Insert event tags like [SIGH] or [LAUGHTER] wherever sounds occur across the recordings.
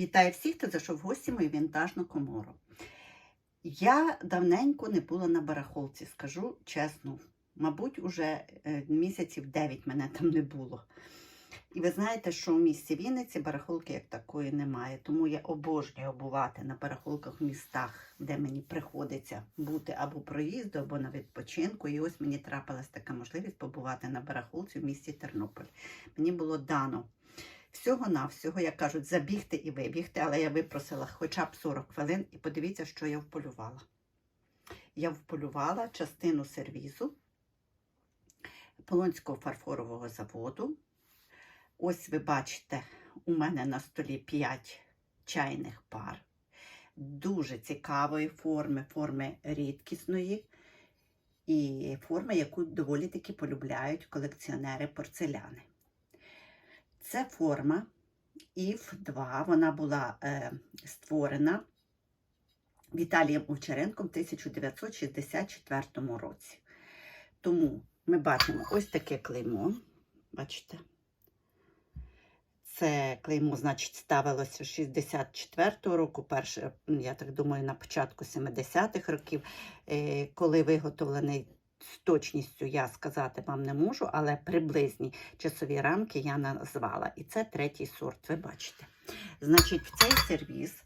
Вітаю всіх, хто зайшов в гості мою вінтажну комору. Я давненько не була на барахолці, скажу чесно. Мабуть, уже е, місяців 9 мене там не було. І ви знаєте, що в місті Вінниці барахолки як такої немає. Тому я обожнюю бувати на барахолках в містах, де мені приходиться бути або проїзду, або на відпочинку. І ось мені трапилась така можливість побувати на барахолці в місті Тернополь. Мені було дано всього-навсього, як кажуть, забігти і вибігти, але я випросила хоча б 40 хвилин і подивіться, що я вполювала. Я вполювала частину сервізу Полонського фарфорового заводу. Ось ви бачите, у мене на столі 5 чайних пар. Дуже цікавої форми, форми рідкісної і форми, яку доволі таки полюбляють колекціонери порцеляни. Це форма ІФ-2. Вона була е, створена Віталієм Овчаренком в 1964 році. Тому ми бачимо ось таке клеймо. Бачите? Це клеймо, значить, ставилося з 64-го року, перше, я так думаю, на початку 70-х років, е, коли виготовлений з точністю я сказати вам не можу, але приблизні часові рамки я назвала. І це третій сорт, ви бачите. Значить, в цей сервіс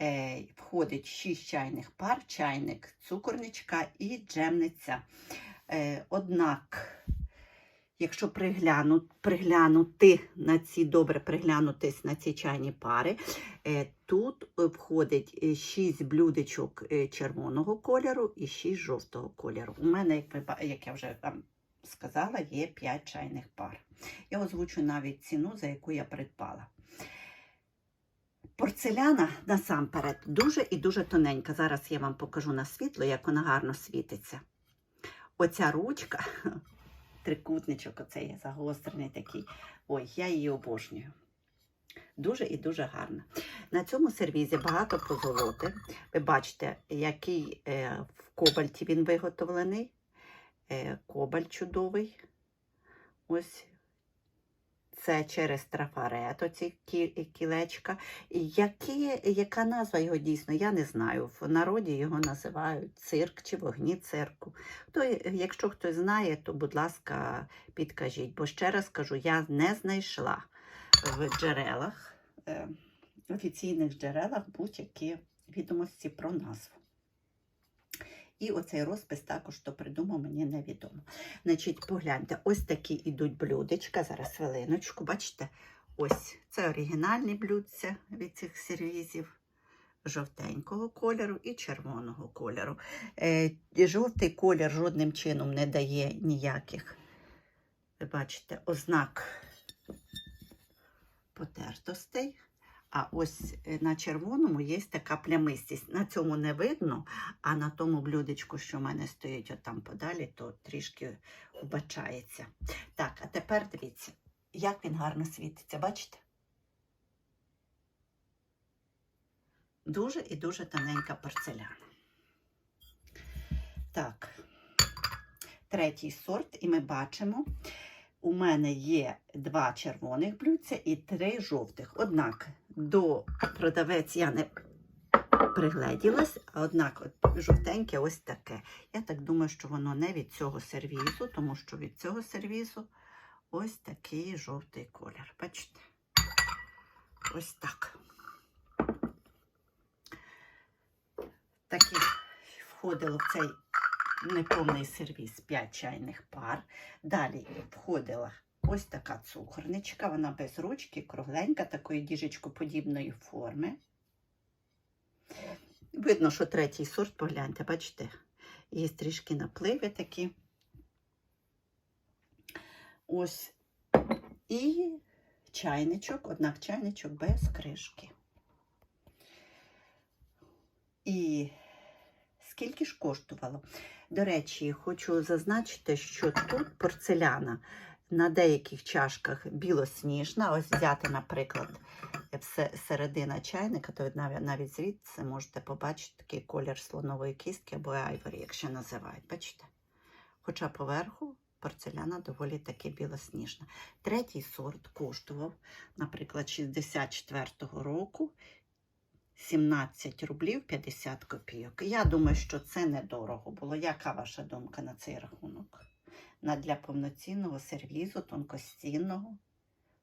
е, входить 6 чайних пар, чайник, цукорничка і джемниця. Е, однак, якщо пригляну, приглянути на ці, добре приглянутись на ці чайні пари, е, тут входить 6 блюдечок е, червоного кольору і 6 жовтого кольору. У мене, як, як я вже вам сказала, є 5 чайних пар. Я озвучу навіть ціну, за яку я придбала. Порцеляна насамперед дуже і дуже тоненька. Зараз я вам покажу на світло, як вона гарно світиться. Оця ручка, [LAUGHS] трикутничок, оцей загострений такий. Ой, я її обожнюю. Дуже і дуже гарна. На цьому сервізі багато позолоти. Ви бачите, який е, в кобальті він виготовлений. Е, кобальт чудовий. Ось це через трафарет, оці кілечка. Які, яка назва його дійсно, я не знаю. В народі його називають цирк чи вогні цирку. То, якщо хтось знає, то, будь ласка, підкажіть. Бо ще раз кажу, я не знайшла в джерелах, е, офіційних джерелах будь-які відомості про назву. І оцей розпис також, хто придумав, мені невідомо. Значить, погляньте, ось такі ідуть блюдечка. Зараз хвилиночку, бачите, ось це оригінальні блюдця від цих сервізів. Жовтенького кольору і червоного кольору. Е, жовтий колір жодним чином не дає ніяких, ви бачите, ознак потертостей. А ось е, на червоному є така плямистість. На цьому не видно, а на тому блюдечку, що в мене стоїть отам подалі, то трішки вбачається. Так, а тепер дивіться, як він гарно світиться, бачите? Дуже і дуже тоненька порцеляна. Так, третій сорт, і ми бачимо, у мене є два червоних блюдця і три жовтих. Однак до продавець я не пригледілась, однак жовтеньке ось таке. Я так думаю, що воно не від цього сервізу, тому що від цього сервізу ось такий жовтий колір. Бачите? Ось так. Таких входило в цей неповний сервіз 5 чайних пар. Далі входила ось така цукорничка, вона без ручки, кругленька, такої діжечкоподібної форми. Видно, що третій сорт, погляньте, бачите, є трішки напливи такі. Ось. І чайничок, однак чайничок без кришки. І скільки ж коштувало? До речі, хочу зазначити, що тут порцеляна на деяких чашках білосніжна. Ось взяти, наприклад, середина чайника, то навіть, навіть звідси можете побачити такий колір слонової кістки або айворі, якщо називають. Бачите? Хоча поверху порцеляна доволі таки білосніжна. Третій сорт коштував, наприклад, 64-го року 17 рублів 50 копійок. Я думаю, що це недорого було. Яка ваша думка на цей рахунок? На для повноцінного сервізу, тонкостінного,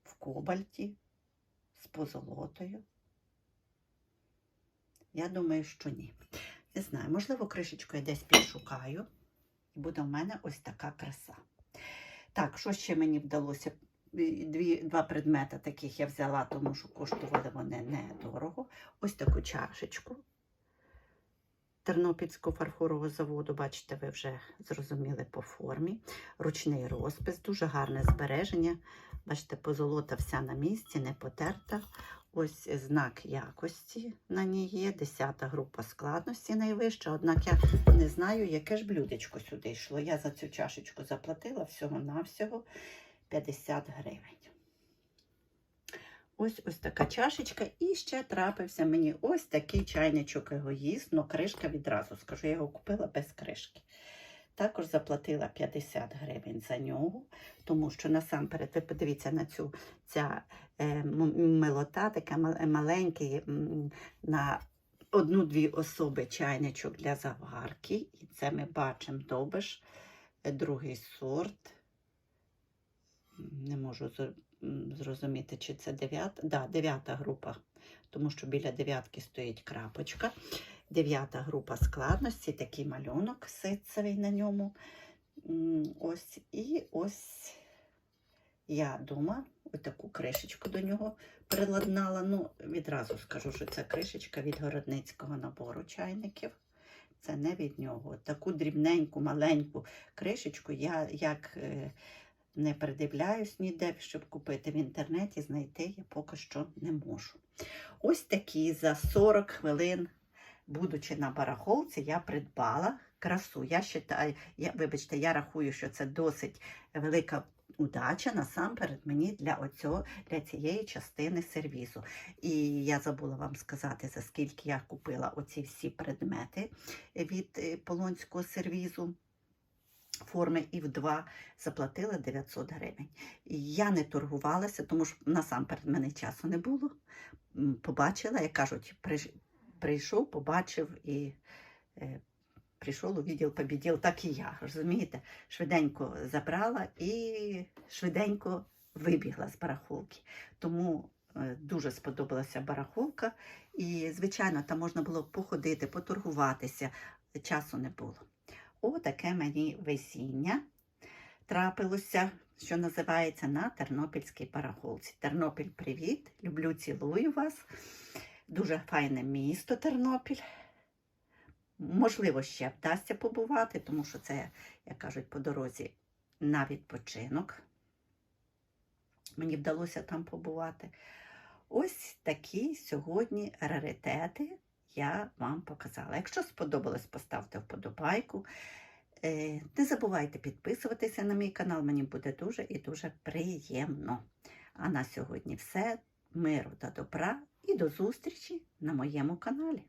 в кобальті, з позолотою? Я думаю, що ні. Не знаю, можливо, кришечку я десь підшукаю. І буде в мене ось така краса. Так, що ще мені вдалося? Дві, два предмети таких я взяла, тому що коштували вони недорого. Ось таку чашечку Тернопільського фарфорового заводу, бачите, ви вже зрозуміли по формі. Ручний розпис, дуже гарне збереження. Бачите, позолота вся на місці, не потерта. Ось знак якості на ній є, 10 група складності найвища. Однак я не знаю, яке ж блюдечко сюди йшло. Я за цю чашечку заплатила всього-навсього 50 гривень. Ось ось така чашечка. І ще трапився мені ось такий чайничок егоїст, але кришка відразу скажу, я його купила без кришки. Також заплатила 50 гривень за нього, тому що насамперед, ви подивіться на цю ця е, милота, така маленький на одну-дві особи чайничок для заварки. І це ми бачимо добиш, е, другий сорт. Можу зрозуміти, чи це дев'ята. Да, дев'ята група, тому що біля дев'ятки стоїть крапочка. Дев'ята група складності, такий малюнок ситцевий на ньому. Ось і ось я дома отаку кришечку до нього приладнала. Ну, відразу скажу, що це кришечка від городницького набору чайників. Це не від нього. Таку дрібненьку, маленьку кришечку я як е, не придивляюсь ніде, щоб купити в інтернеті, знайти я поки що не можу. Ось такі за 40 хвилин, будучи на барахолці, я придбала красу. Я считаю, я, вибачте, я рахую, що це досить велика удача насамперед мені для, оцього, для цієї частини сервізу. І я забула вам сказати, за скільки я купила оці всі предмети від е, полонського сервізу. Форми і в два заплатила 900 гривень. Я не торгувалася, тому що насамперед мене часу не було. Побачила, як кажуть, прийшов, побачив і е, прийшов у відділ побіділ, так і я. Розумієте? Швиденько забрала і швиденько вибігла з барахолки. Тому е, дуже сподобалася барахолка. І, звичайно, там можна було походити, поторгуватися. Часу не було. О, таке мені весіння трапилося, що називається на Тернопільській барахолці. Тернопіль, привіт! Люблю, цілую вас. Дуже файне місто Тернопіль. Можливо, ще вдасться побувати, тому що це, як кажуть, по дорозі на відпочинок. Мені вдалося там побувати. Ось такі сьогодні раритети я вам показала. Якщо сподобалось, поставте вподобайку. Е, Не забувайте підписуватися на мій канал, мені буде дуже і дуже приємно. А на сьогодні все. Миру та добра і до зустрічі на моєму каналі.